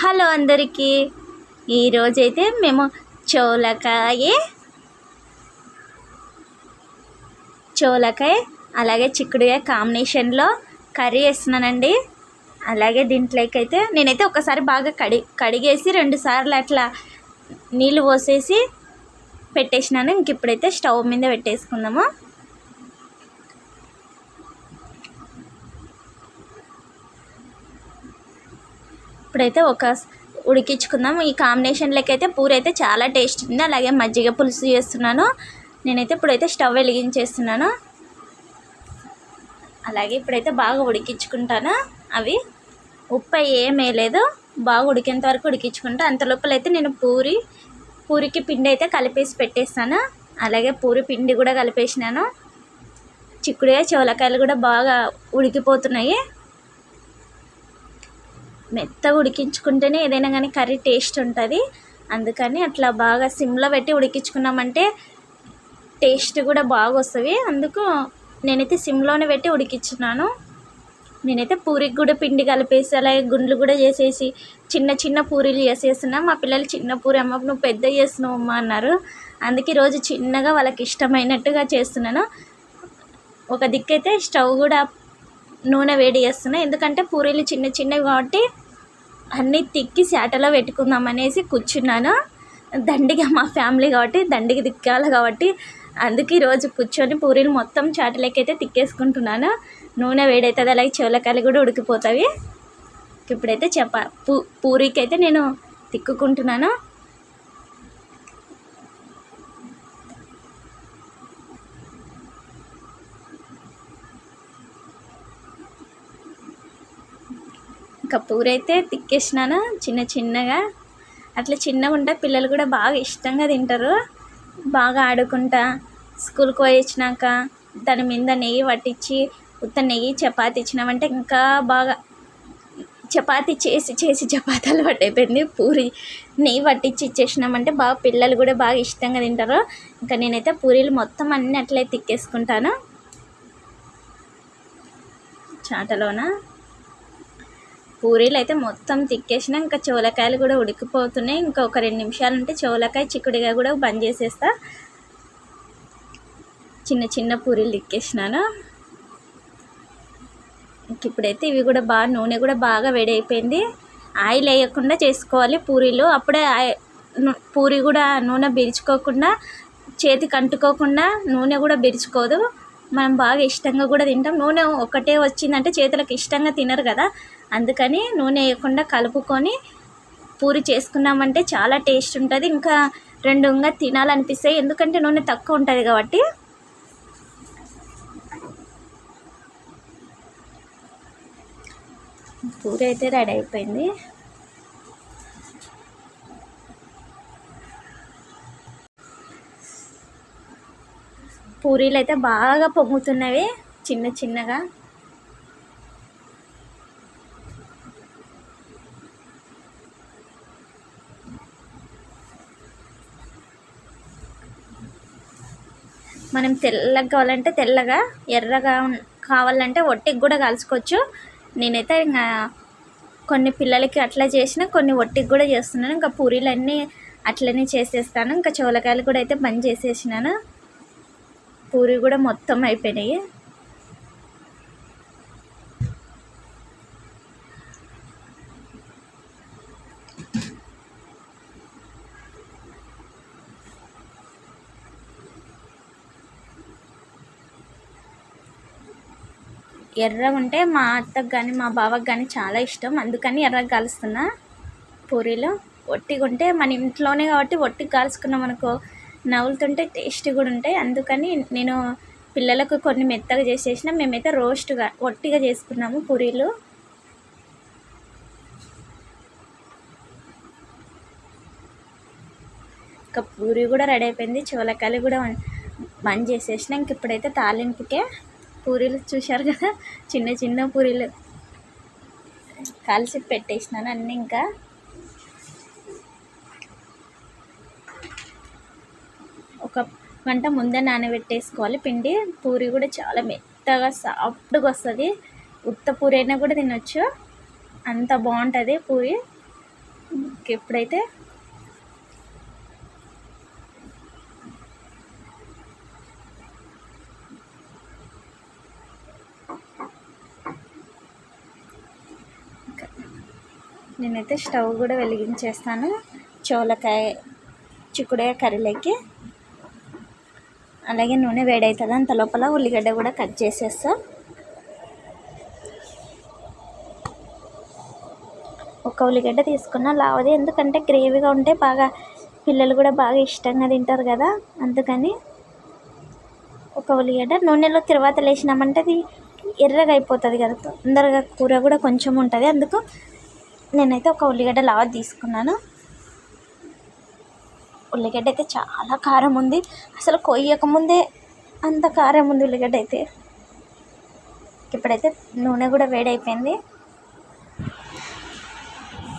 Hello అందరికీ. ఈరోజైతే మేము చోలకాయ. చోలకాయ అలాగే చిక్కుడుకాయ కాంబినేషన్లో కర్రీ వేస్తున్నానండి అలాగే దీంట్లోకి అయితే నేనైతే ఒకసారి బాగా కడి కడిగేసి రెండు సార్లు అట్లా నీళ్ళు పోసేసి పెట్టేసినాను. ఇంక ఇప్పుడైతే స్టవ్ మీద పెట్టేసుకుందాము. ఇప్పుడైతే ఒక ఉడికించుకుందాం. ఈ కాంబినేషన్లోకి అయితే పూరి అయితే చాలా టేస్ట్ ఉంది. అలాగే మజ్జిగ పులుసు చేస్తున్నాను. నేనైతే ఇప్పుడైతే స్టవ్ వెలిగించేస్తున్నాను. అలాగే ఇప్పుడైతే బాగా ఉడికించుకుంటాను. అవి ఉప్పు ఏం వేయలేదు బాగా ఉడికేంత వరకు ఉడికించుకుంటా. అంత లోపల అయితే నేను పూరి పూరికి పిండి అయితే కలిపేసి పెట్టేస్తాను. అలాగే పూరి పిండి కూడా కలిపేసినాను. చిక్కుడుగా చోలకాయలు కూడా బాగా ఉడికిపోతున్నాయి. మెత్తగా ఉడికించుకుంటేనే ఏదైనా కానీ కర్రీ టేస్ట్ ఉంటుంది. అందుకని అట్లా బాగా సిమ్లో పెట్టి ఉడికించుకున్నామంటే టేస్ట్ కూడా బాగా వస్తుంది అందుకు నేనైతే సిమ్లోనే పెట్టి ఉడికించున్నాను. నేనైతే పూరికి కూడా పిండి కలిపేసి అలాగే గుండ్లు కూడా చేసేసి చిన్న చిన్న పూరీలు చేసేస్తున్నా. మా పిల్లలు చిన్న పూరి అమ్మ నువ్వు పెద్ద చేస్తున్నావు అమ్మ అన్నారు. అందుకే ఈరోజు చిన్నగా వాళ్ళకి ఇష్టమైనట్టుగా చేస్తున్నాను. ఒక దిక్కైతే స్టవ్ కూడా నూనె వేడి చేస్తున్నా. ఎందుకంటే పూరీలు చిన్న చిన్నవి కాబట్టి అన్నీ తిక్కి శాటలో పెట్టుకుందాం అనేసి కూర్చున్నాను. దండిగా మా ఫ్యామిలీ కాబట్టి దండిగా తిక్కాలి కాబట్టి అందుకే ఈరోజు కూర్చొని పూరీలు మొత్తం చాటలకైతే తిక్కేసుకుంటున్నాను. నూనె వేడవుతుంది అలాగే చెవులకాయలు కూడా ఉడికిపోతాయి. ఇప్పుడైతే చెప్ప పూ పూరీకి అయితే నేను తిక్కుకుంటున్నాను. ఇంకా పూరైతే తిక్కేసినాను చిన్న చిన్నగా. అట్లా చిన్నగా ఉంటే పిల్లలు కూడా బాగా ఇష్టంగా తింటారు. బాగా ఆడుకుంటా. స్కూల్కి పోయి వచ్చినాక దాని మీద నెయ్యి పట్టించి ఉత్త నెయ్యి చపాతి ఇచ్చినామంటే ఇంకా బాగా చపాతి చేసి చేసి చపాతీ అలవాటు అయిపోయింది పూరి నెయ్యి పట్టించి ఇచ్చేసినామంటే బాగా పిల్లలు కూడా బాగా ఇష్టంగా తింటారు. ఇంకా నేనైతే పూరీలు మొత్తం అన్నీ అట్లే తిక్కేసుకుంటాను. చాటలోన? పూరీలు అయితే మొత్తం తిక్కేసిన ఇంకా చోలకాయలు కూడా ఉడికిపోతున్నాయి. ఇంకా ఒక రెండు నిమిషాలు ఉంటే చోలకాయ చిక్కుడిగా కూడా బంద్ చేసేస్తా. చిన్న చిన్న పూరీలు తిక్కేసినాను. ఇప్పుడైతే ఇవి కూడా బాగా నూనె కూడా బాగా వేడి అయిపోయింది ఆయిల్ వేయకుండా చేసుకోవాలి పూరీలు. అప్పుడే పూరి కూడా నూనె బిరుచుకోకుండా చేతికి అంటుకోకుండా నూనె కూడా బిరుచుకోదు. మనం బాగా ఇష్టంగా కూడా తింటాం. నూనె ఒకటే వచ్చిందంటే చేతులకు ఇష్టంగా తినరు కదా. అందుకని నూనె వేయకుండా కలుపుకొని పూరి చేసుకున్నామంటే చాలా టేస్ట్ ఉంటుంది. ఇంకా రెండుగా తినాలనిపిస్తాయి. ఎందుకంటే నూనె తక్కువ ఉంటుంది కాబట్టి. పూరి అయితే రెడీ అయిపోయింది. పూరీలు అయితే బాగా పొంగుతున్నవి చిన్న చిన్నగా మనం తెల్లగా కావాలంటే తెల్లగా ఎర్రగా కావాలంటే ఒట్టికి కూడా కలుసుకోవచ్చు నేనైతే ఇంకా కొన్ని పిల్లలకి అట్లా చేసిన కొన్ని ఒట్టికి కూడా చేస్తున్నాను. ఇంకా పూరీలన్నీ అట్లనే చేసేస్తాను. ఇంకా చోలకాయలు కూడా అయితే బంద్ చేసేసినాను. పూరి కూడా మొత్తం అయిపోయినాయి. ఎర్రగా ఉంటే మా అత్తకు కానీ మా బావకు కానీ చాలా ఇష్టం. అందుకని ఎర్రగా కలుస్తున్నా పూరీలో. ఒట్టిగా ఉంటే మన ఇంట్లోనే కాబట్టి ఒట్టిగా కాల్చుకున్నాం అనుకో నవ్వులుతుంటే టేస్ట్ కూడా ఉంటాయి. అందుకని నేను పిల్లలకు కొన్ని మెత్తగా చేసేసిన మేమైతే రోస్ట్గా ఒట్టిగా చేసుకున్నాము పూరీలు. ఇంకా పూరి కూడా రెడీ అయిపోయింది. చోలకాయలు కూడా బంద్ చేసేసిన. ఇంక ఇప్పుడైతే తాలింపుకే పూరీలు చూశారు కదా? చిన్న చిన్న పూరీలు. కలిసి పెట్టేసినాను అన్నీ ఇంకా. ఒక గంట ముందే నానబెట్టేసుకోవాలి. పిండి పూరి కూడా చాలా మెత్తగా సాఫ్ట్గా వస్తుంది. ఉత్త పూరి అయినా కూడా తినొచ్చు. అంత బాగుంటుంది పూరి. ఎప్పుడైతే నేనైతే స్టవ్ కూడా వెలిగించేస్తాను. చోలకాయ చిక్కుడుకాయ కర్రీలోకి. అలాగే నూనె వేడవుతుంది అంత లోపల ఉల్లిగడ్డ కూడా కట్ చేసేస్తా. ఒక ఉల్లిగడ్డ తీసుకున్నా లావది ఎందుకంటే గ్రేవీగా ఉంటే బాగా పిల్లలు కూడా బాగా ఇష్టంగా తింటారు కదా అందుకని ఒక ఉల్లిగడ్డ. నూనెలో తర్వాత లేచినామంటే అది ఎర్రగా అయిపోతుంది కదా తొందరగా కూర కూడా కొంచెం ఉంటుంది అందుకు నేనైతే ఒక ఉల్లిగడ్డ లాగా తీసుకున్నాను. ఉల్లిగడ్డ అయితే చాలా కారం ఉంది. అసలు కొయ్యకముందే అంత కారం ఉంది ఉల్లిగడ్డ అయితే. ఇప్పుడైతే నూనె కూడా వేడైపోయింది.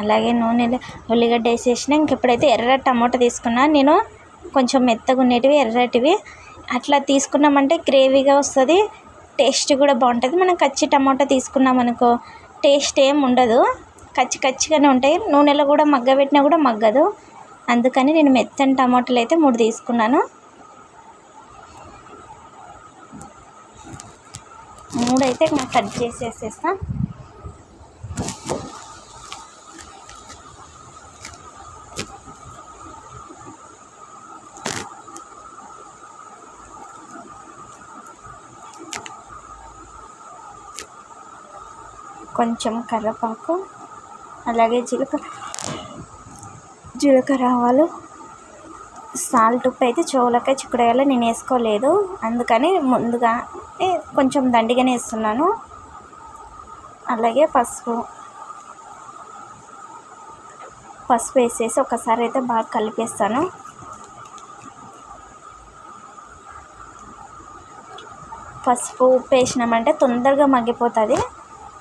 అలాగే నూనెలో ఉల్లిగడ్డ వేసేసిన ఇంకెప్పుడైతే ఎర్ర టమాటా తీసుకున్నా. నేను కొంచెం మెత్తగా ఉండేటివి ఎర్రటివి. అట్లా తీసుకున్నామంటే గ్రేవీగా వస్తుంది. టేస్ట్ కూడా బాగుంటుంది. మనం కచ్చి టమాటా తీసుకున్నాం అనుకో టేస్ట్ ఏం ఉండదు. కచ్చి కచ్చిగానే ఉంటాయి. నూనెలో కూడా మగ్గబెట్టినా కూడా మగ్గదు. అందుకని నేను మెత్తని టమాటాలు అయితే మూడు తీసుకున్నాను. మూడు అయితే నాకు కట్ చేసేసేస్తా. కొంచెం కరివేపాకు అలాగే జీలకర్ర జీలకర్ర ఆవాలు సాల్ట్ ఉప్పు అయితే చెవులకాయ చిక్కుడుకాయలో నేను వేసుకోలేదు. అందుకని ముందుగా కొంచెం దండిగానే వేస్తున్నాను. అలాగే పసుపు పసుపు వేసేసి ఒకసారి అయితే బాగా కలిపేస్తాను. పసుపు ఉప్పు వేసినామంటే తొందరగా మగ్గిపోతుంది.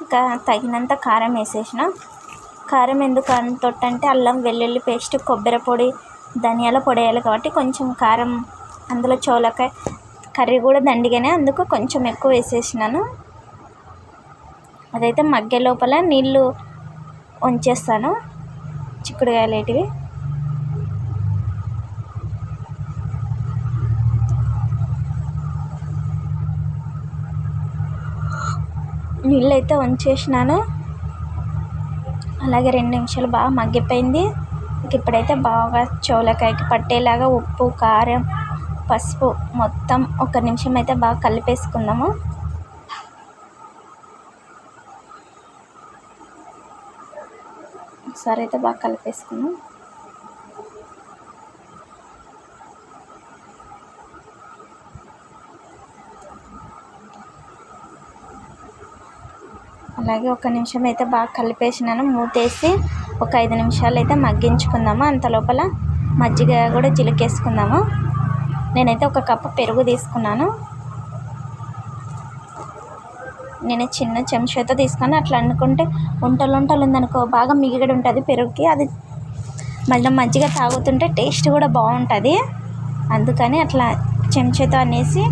ఇంకా తగినంత కారం వేసేసిన. కారం ఎందుకు అంతొట్టు అంటే అల్లం వెల్లుల్లి పేస్ట్ కొబ్బరి పొడి ధనియాల పొడి వేయాలి కాబట్టి కొంచెం కారం అందులో చోలకాయ కర్రీ కూడా దండిగానే అందుకు కొంచెం ఎక్కువ వేసేసినాను. అదైతే మగ్గే లోపల నీళ్ళు వంచేస్తాను చిక్కుడుకాయలేటివి నీళ్ళు అయితే వంచేసినాను. అలాగే రెండు నిమిషాలు బాగా మగ్గిపోయింది. ఇప్పుడైతే బాగా చోలకాయకి పట్టేలాగా ఉప్పు కారం పసుపు మొత్తం ఒక నిమిషం అయితే బాగా కలిపేసుకుందాము. ఒకసారి అయితే బాగా కలిపేసుకున్నాం అలాగే ఒక నిమిషం అయితే బాగా కలిపేసినాను. మూతేసి ఒక ఐదు నిమిషాలు అయితే మగ్గించుకుందాము. అంత లోపల మజ్జిగ కూడా చిలికేసుకుందాము. నేనైతే ఒక కప్పు పెరుగు తీసుకున్నాను. నేను చిన్న చెంచాతో తీసుకొని అట్లా అనుకుంటే వంటలు వంటలు ఉందనుకో బాగా మిగిడి ఉంటుంది పెరుగుకి. అది మళ్ళీ మజ్జిగ తాగుతుంటే టేస్ట్ కూడా బాగుంటుంది. అందుకని అట్లా చెంచాతో అనేసి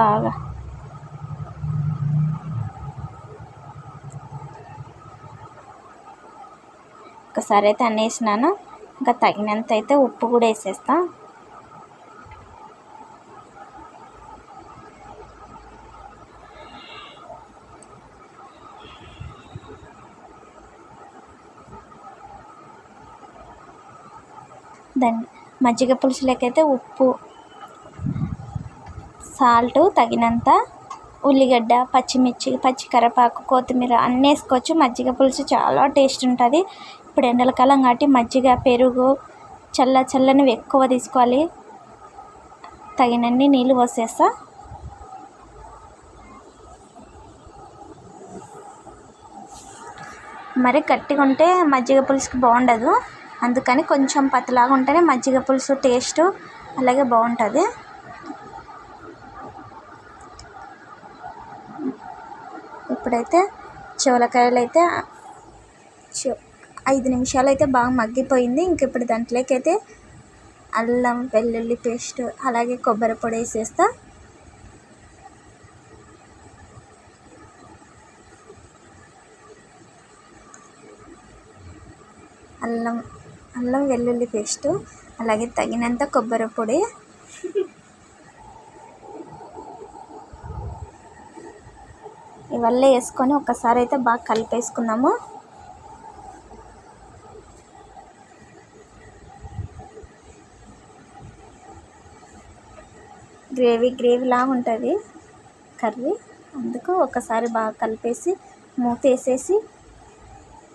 బాగా ఒకసారి అయితే అనేసినాను. ఇంకా తగినంత అయితే ఉప్పు కూడా వేసేస్తా. దాన్ని మజ్జిగ పులుసులకైతే ఉప్పు సాల్ట్ తగినంత ఉల్లిగడ్డ పచ్చిమిర్చి పచ్చి కరివేపాకు కొత్తిమీర అన్నీ వేసుకోవచ్చు. మజ్జిగ పులుసు చాలా టేస్ట్ ఉంటుంది. ఇప్పుడు ఎండలకాలం కాబట్టి మజ్జిగ పెరుగు చల్ల చల్లనివి ఎక్కువ తీసుకోవాలి. తగినన్ని నీళ్ళు పోసేస్తా. మరి గట్టిగా ఉంటే మజ్జిగ పులుసుకి బాగుండదు. అందుకని కొంచెం పతలాగా ఉంటేనే మజ్జిగ పులుసు టేస్ట్ అలాగే బాగుంటుంది. ఇప్పుడైతే చివలకాయలు అయితే ఐదు నిమిషాలు అయితే బాగా మగ్గిపోయింది. ఇంక ఇప్పుడు దాంట్లోకి అయితే అల్లం వెల్లుల్లి పేస్ట్ అలాగే కొబ్బరి పొడి వేసేస్తా. అల్లం అల్లం వెల్లుల్లి పేస్ట్ అలాగే తగినంత కొబ్బరి పొడి. ఇవన్నీ వేసుకొని ఒక్కసారి అయితే బాగా కలిపేసుకున్నాము గ్రేవీ గ్రేవీలా ఉంటుంది కర్రీ. అందుకు ఒకసారి బాగా కలిపేసి మూత వేసేసి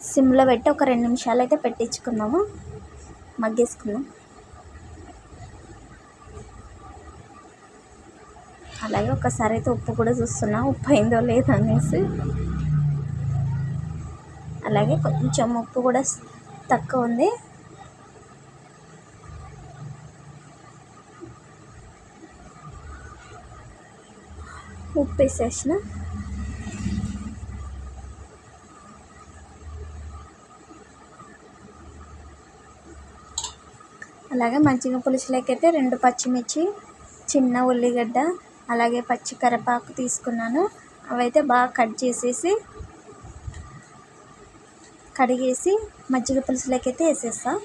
సిమ్లో పెట్టి ఒక రెండు నిమిషాలు అయితే పెట్టించుకుందాము. మగ్గేసుకున్నాం అలాగే ఒకసారి అయితే ఉప్పు కూడా చూస్తున్నా ఉప్పు అయిందో లేదో అనేసి. అలాగే కొంచెం ఉప్పు కూడా తక్కువ ఉంది ఉప్పు వేసేసిన అలాగే మజ్జిగ పులుసులోకి అయితే రెండు పచ్చిమిర్చి చిన్న ఉల్లిగడ్డ అలాగే పచ్చి కరివేపాకు తీసుకున్నాను. అవైతే బాగా కట్ చేసేసి కడిగేసి మజ్జిగ పులుసులోకి అయితే వేసేస్తాను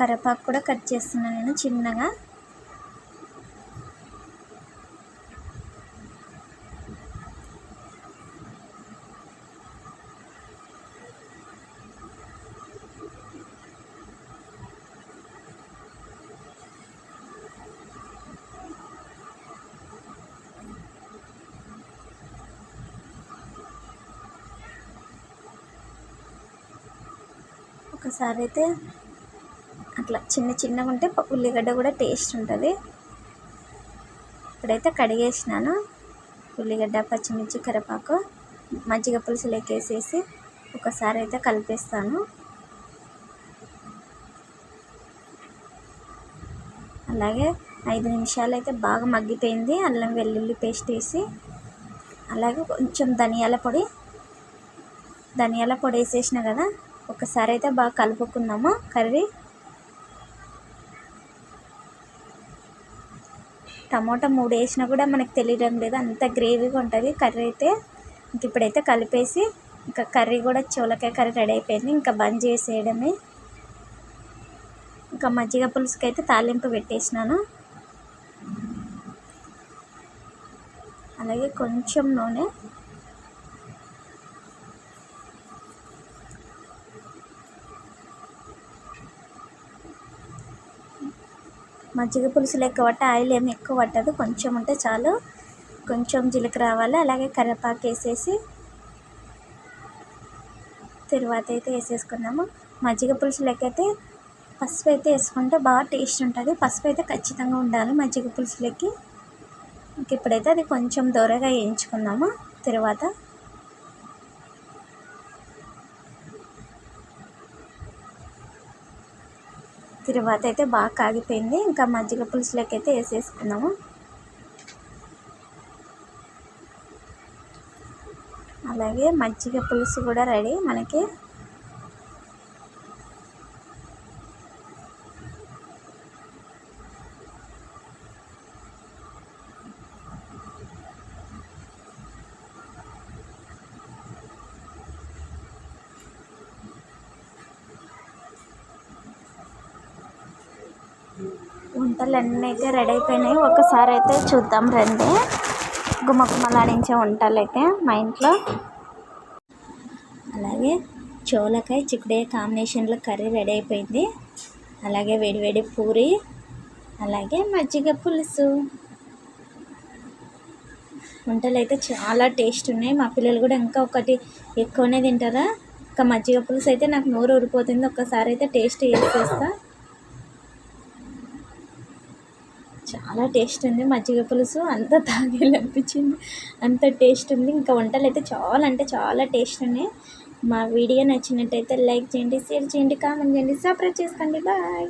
కరివేపాకు కూడా కట్ చేస్తున్నాను నేను చిన్నగా. ఒకసారి అయితే అట్లా చిన్న చిన్నగా ఉంటే ఉల్లిగడ్డ కూడా టేస్ట్ ఉంటుంది. ఇప్పుడైతే కడిగేసినాను. ఉల్లిగడ్డ పచ్చిమిర్చి కరివేపాకు మజ్జిగ పులుసు లెక్కేసేసి ఒకసారి అయితే కలిపేస్తాను. అలాగే ఐదు నిమిషాలు అయితే బాగా మగ్గిపోయింది. అల్లం వెల్లుల్లి పేస్ట్ వేసి అలాగే కొంచెం ధనియాల పొడి ధనియాల పొడి వేసేసిన కదా ఒకసారి అయితే బాగా కలుపుకున్నాము కర్రీ టమోటా మూడు వేసినా కూడా మనకు తెలియడం లేదు. అంత గ్రేవీగా ఉంటుంది. కర్రీ అయితే ఇంక ఇప్పుడైతే కలిపేసి ఇంకా కర్రీ కూడా చోలకాయ కర్రీ రెడీ అయిపోయింది. ఇంకా బంద్ చేసేయడమే. ఇంకా మజ్జిగ పులుసుకి అయితే తాలింపు పెట్టేసినాను. అలాగే కొంచెం నూనె. మజ్జిగ పులుసు లెక్క పట్టే ఆయిల్ ఏమి ఎక్కువ పట్టదు. కొంచెం ఉంటే చాలు. కొంచెం జీలకర్ర రావాలి. అలాగే కరివేపాకు వేసేసి తరువాత అయితే వేసేసుకున్నాము. మజ్జిగ పులుసు లెక్క అయితే పసుపు అయితే వేసుకుంటే బాగా టేస్ట్ ఉంటుంది. పసుపు అయితే ఖచ్చితంగా ఉండాలి మజ్జిగ పులుసులకి. ఇంక ఇప్పుడైతే అది కొంచెం దూరగా వేయించుకుందాము తర్వాత తర్వాత అయితే బాగా కాగిపోయింది. ఇంకా మజ్జిగ పులుసులోకి అయితే వేసేసుకున్నాము అలాగే మజ్జిగ పులుసు కూడా రెడీ మనకి. వంటలు అన్నీ అయితే రెడీ అయిపోయినాయి ఒకసారి అయితే చూద్దాం రండి. గుమగుమలాడించే వంటలు అయితే మా ఇంట్లో. అలాగే చోలకాయ చిక్కుడే కాంబినేషన్లో కర్రీ రెడీ అయిపోయింది అలాగే వేడివేడి పూరి అలాగే మజ్జిగ పులుసు. వంటలు అయితే చాలా టేస్ట్ ఉన్నాయి. మా పిల్లలు కూడా ఇంకా ఒకటి ఎక్కువనే తింటారా? ఇంకా మజ్జిగ పులుసు అయితే నాకు నోరు ఊరిపోతుంది ఒక్కసారి అయితే టేస్ట్ చేసేస్తా. చాలా టేస్ట్ ఉంది. మజ్జిగ పులుసు అంతా తాగేలా అనిపించింది అంత టేస్ట్ ఉంది. ఇంకా వంటలు అయితే చాలా అంటే చాలా టేస్ట్ ఉన్నాయి. మా వీడియో నచ్చినట్టయితే లైక్ చేయండి షేర్ చేయండి కామెంట్ చేయండి. సబ్స్క్రైబ్ చేసుకోండి. బాయ్.